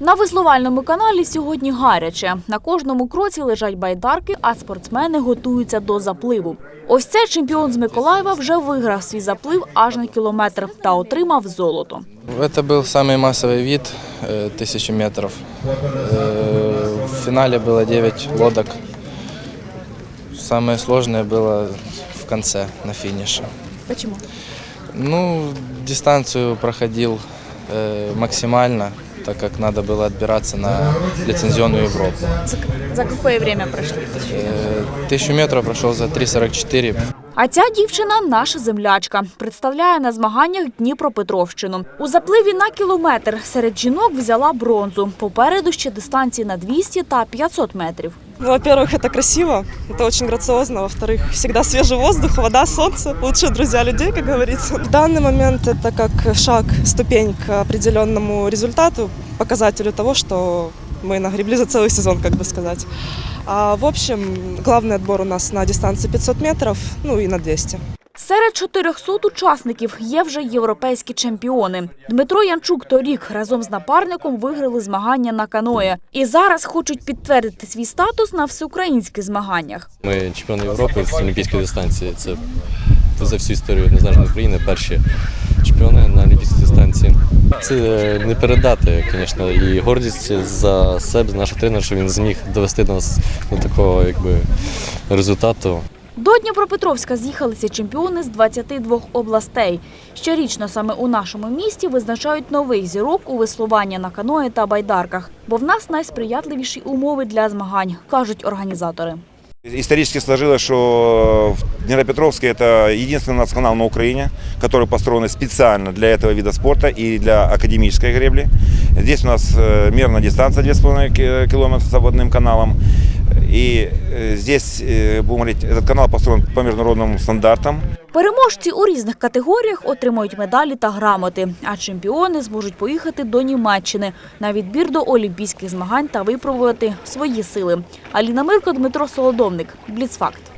На веслувальному каналі сьогодні гаряче. На кожному кроці лежать байдарки, а спортсмени готуються до запливу. Ось цей чемпіон з Миколаєва вже виграв свій заплив аж на кілометр та отримав золото. Это был самый массовый вид, э, 1000 метров. Э, В финале было 9 лодок. Самое сложное было в конце, на финише. Чому? Ну, дистанцию проходил э, максимально, так как надо было отбираться на лицензионную Европу. За, за какое время прошли? Э, 1000 метров прошел за 3.44. А ця дівчина наша землячка. Представляє на змаганнях Дніпропетровщину. У запливі на кілометр серед жінок взяла бронзу. Попереду ще дистанції на 200 та 500 метрів. Ну, во-первых, это красиво, это очень грациозно. Во-вторых, всегда свежий воздух, вода, солнце. Лучшие друзья людей, как говорится. В данный момент это как шаг, ступень к определенному результату, показателю того, что мы нагребли за целый сезон, как бы сказать. А в общем, главный отбор у нас на дистанции 500 метров, ну и на 200. Серед 400 учасників є вже європейські чемпіони. Дмитро Янчук торік разом з напарником виграли змагання на каное. І зараз хочуть підтвердити свій статус на всеукраїнських змаганнях. Ми чемпіони Європи з олімпійської дистанції. Це за всю історію незалежної України перші чемпіони на олімпійській дистанції. Це не передати, звісно, і гордість за себе, за нашого тренера, що він зміг довести нас до такого якби, результату. До Дніпропетровська з'їхалися чемпіони з 22 областей. Щорічно саме у нашому місті визначають нових зірок у веслуванні на каное та байдарках, бо в нас найсприятливіші умови для змагань, кажуть організатори. Исторически сложилось, что в Днепропетровске это единственный нацканал на Украине, который построен специально для этого вида спорта и для академической гребли. Здесь у нас э, мерная дистанция 2,5 ки- километра с обводным каналом. И э, здесь, э, будем говорить, этот канал построен по международным стандартам. Переможці у різних категоріях отримують медалі та грамоти, а чемпіони зможуть поїхати до Німеччини на відбір до олімпійських змагань та випробувати свої сили. Аліна Мирко, Дмитро Солодовник. Бліцфакт.